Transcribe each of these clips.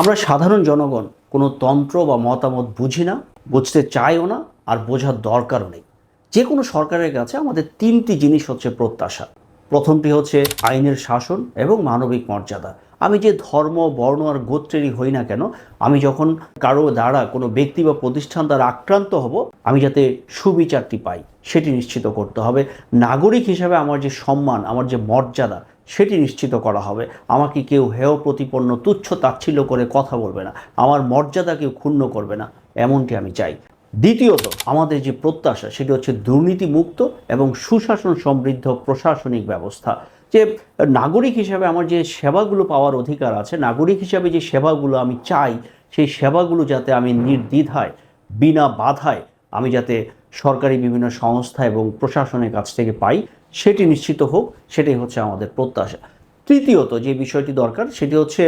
আমরা সাধারণ জনগণ কোনো তন্ত্র বা মতামত বুঝি না, বুঝতে চাইও না আর বোঝার দরকারও নেই। যে কোনো সরকারের কাছে আমাদের তিনটি জিনিস হচ্ছে প্রত্যাশা। প্রথমটি হচ্ছে আইনের শাসন এবং মানবিক মর্যাদা। আমি যে ধর্ম, বর্ণ আর গোত্রেরই হই না কেন, আমি যখন কারও দ্বারা কোনো ব্যক্তি বা প্রতিষ্ঠান দ্বারা আক্রান্ত হব, আমি যাতে সুবিচারটি পাই, সেটি নিশ্চিত করতে হবে। নাগরিক হিসাবে আমার যে সম্মান, আমার যে মর্যাদা সেটি নিশ্চিত করা হবে। আমাকে কেউ হেয় প্রতিপন্ন, তুচ্ছ, তাচ্ছিল্য করে কথা বলবে না। আমার মর্যাদা কেউ ক্ষুণ্ণ করবে না, এমনটি আমি চাই। দ্বিতীয়ত, আমাদের যে প্রত্যাশা, সেটি হচ্ছে দুর্নীতিমুক্ত এবং সুশাসন সমৃদ্ধ প্রশাসনিক ব্যবস্থা। যে নাগরিক হিসাবে আমার যে সেবাগুলো পাওয়ার অধিকার আছে, নাগরিক হিসাবে যে সেবাগুলো আমি চাই, সেই সেবাগুলো যাতে আমি নির্দ্বিধায়, বিনা বাধায়, আমি যাতে সরকারি বিভিন্ন সংস্থা এবং প্রশাসনের কাছ থেকে পাই সেটি নিশ্চিত হোক, সেটাই হচ্ছে আমাদের প্রত্যাশা। তৃতীয়ত যে বিষয়টি দরকার, সেটি হচ্ছে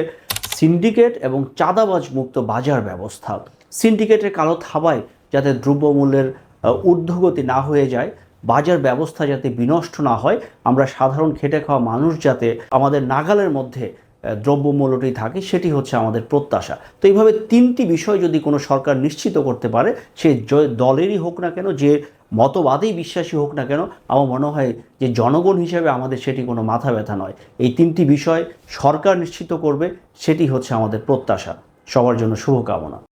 সিন্ডিকেট এবং চাঁদাবাজ মুক্ত বাজার ব্যবস্থা। সিন্ডিকেটের কালো থাবায় যাতে দ্রব্যমূল্যের ঊর্ধ্বগতি না হয়ে যায়, বাজার ব্যবস্থা যাতে বিনষ্ট না হয়, আমরা সাধারণ খেটে খাওয়া মানুষ যাতে আমাদের নাগালের মধ্যে দ্রব্যমূল্যটি থাকে, সেটি হচ্ছে আমাদের প্রত্যাশা। তো এইভাবে তিনটি বিষয় যদি কোনো সরকার নিশ্চিত করতে পারে, সে দলেরই হোক না কেন, যে মতবাদেই বিশ্বাসী হোক না কেন, আমার মনে হয় যে জনগণ হিসেবে আমাদের সেটি কোনো মাথা ব্যথা নয়। এই তিনটি বিষয় সরকার নিশ্চিত করবে, সেটি হচ্ছে আমাদের প্রত্যাশা। সবার জন্য শুভকামনা।